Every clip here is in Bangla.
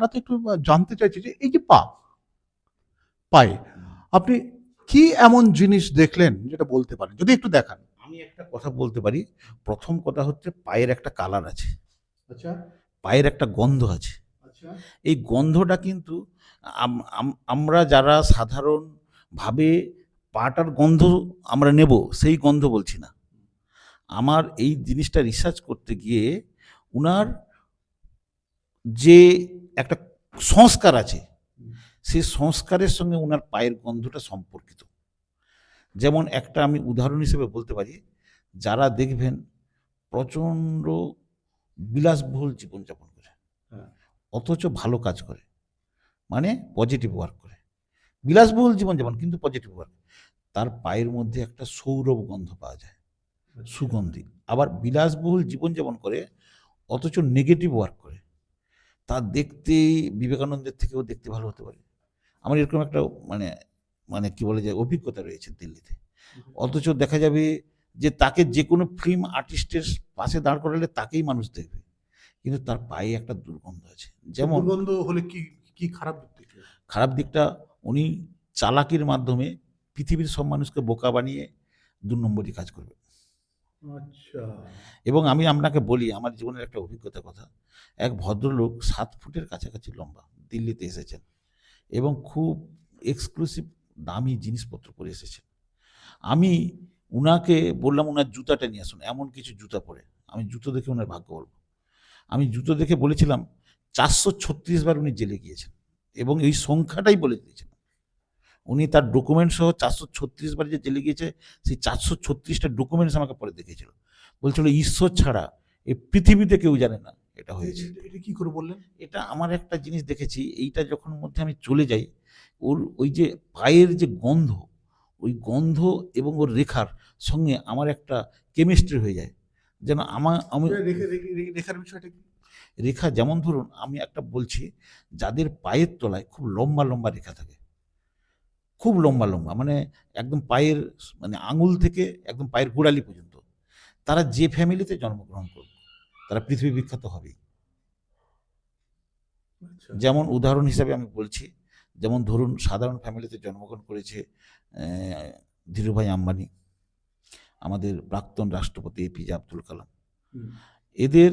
আমরা তো একটু জানতে চাইছি যে এই যে পা পায়ে আপনি কি এমন জিনিস দেখলেন যেটা বলতে পারেন? যদি একটু দেখান। আমি একটা কথা বলতে পারি। প্রথম কথা হচ্ছে পায়ের একটা কালার আছে। আচ্ছা। পায়ের একটা গন্ধ আছে। আচ্ছা। এই গন্ধটা কিন্তু আম- আম- আমরা যারা সাধারণভাবে পাটার গন্ধ আমরা নেব সেই গন্ধ বলছি না। আমার এই জিনিসটা রিসার্চ করতে গিয়ে উনার যে সংস্কার আছে। সেই সংস্কারের সঙ্গে ওনার পায়ের গন্ধটা সম্পর্কিত। যেমন একটা আমি উদাহরণ হিসেবে বলতে পারি যারা দেখবেন প্রচণ্ড বিলাসবহুল জীবনযাপন করে হ্যাঁ। অথচ ভালো কাজ করে মানে পজিটিভ ওয়ার্ক করে। বিলাসবহুল জীবনযাপন কিন্তু পজিটিভ ওয়ার্ক তার পায়ের মধ্যে একটা সৌরভ গন্ধ পাওয়া যায় সুগন্ধি। আবার বিলাসবহুল জীবনযাপন করে অথচ নেগেটিভ ওয়ার্ক করে। তা দেখতে বিবেকানন্দের থেকেও দেখতে ভালো হতে পারে। আমার এরকম একটা মানে মানে কি বলে যে অভিজ্ঞতা রয়েছে দিল্লিতে। অথচ দেখা যাবে যে তাকে যে কোনো ফিল্ম আর্টিস্টের পাশে দাঁড় করালে তাকেই মানুষ দেখবে। কিন্তু তার পায়ে একটা দুর্গন্ধ আছে। যেমন দুর্গন্ধ হলে কি কি খারাপ দিক খারাপ দিকটা উনি চালাকির মাধ্যমে পৃথিবীর সব মানুষকে বোকা বানিয়ে দু নম্বরই কাজ করবে। আচ্ছা। এবং আমি আপনাকে বলি, আমার জীবনের একটা অভিজ্ঞতার কথা। এক ভদ্রলোক সাত ফুটের কাছাকাছি লম্বা দিল্লিতে এসেছেন এবং খুব এক্সক্লুসিভ দামি জিনিসপত্র পরে এসেছেন। আমি উনাকে বললাম ওনার জুতাটা নিয়ে আসুন, এমন কিছু জুতা পরে। আমি জুতো দেখে ওনার ভাগ্য বলব। আমি জুতো দেখে বলেছিলাম, চারশো ছত্রিশ বার উনি জেলে গিয়েছেন এবং এই সংখ্যাটাই বলে দিয়েছেন। উনি তার ডকুমেন্ট সহ চারশো ছত্রিশ বার যে জেলে গিয়েছে সেই চারশো ছত্রিশটা ডকুমেন্টস আমাকে পরে দেখেছিল। বলছিল ঈশ্বর ছাড়া এই পৃথিবীতে কেউ জানে না এটা হয়েছে। এটা- কি করে বললেন? এটা আমার একটা জিনিস দেখেছি এইটা যখন মধ্যে আমি চলে যাই ওর ওই যে পায়ের যে গন্ধ ওই গন্ধ এবং ওর রেখার সঙ্গে আমার একটা কেমিস্ট্রি হয়ে যায়। যেন আমার আমি রেখে রেখে- রেখে- রেখার বিষয়টা কি? রেখা যেমন ধরুন আমি একটা বলছি যাদের পায়ের তলায় খুব লম্বা লম্বা রেখা থাকে খুব লম্বা লম্বা। মানে একদম পায়ের মানে আঙুল থেকে একদম পায়ের গোড়ালি পর্যন্ত। তারা যে ফ্যামিলিতে জন্মগ্রহণ করবে তারা পৃথিবী বিখ্যাত হবেই। আচ্ছা। যেমন উদাহরণ হিসাবে আমি বলছি যেমন ধরুন সাধারণ ফ্যামিলিতে জন্মগ্রহণ করেছে ধীরুভাই আম্বানি আমাদের প্রাক্তন রাষ্ট্রপতি এপিজে আব্দুল কালাম। এদের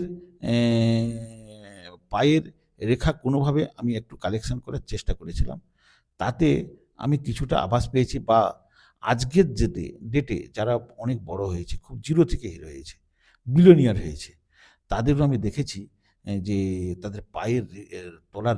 পায়ের রেখা কোনোভাবে আমি একটু কালেকশন করার চেষ্টা করেছিলাম। তাতে আমি কিছুটা আভাস পেয়েছি বা আজকের যে ডেটে যারা অনেক বড় হয়েছে, খুব জিরো থেকে হিরো হয়েছে বিলিয়নিয়ার হয়েছে, তাদেরও আমি দেখেছি যে তাদের পায়ের তোলার তলার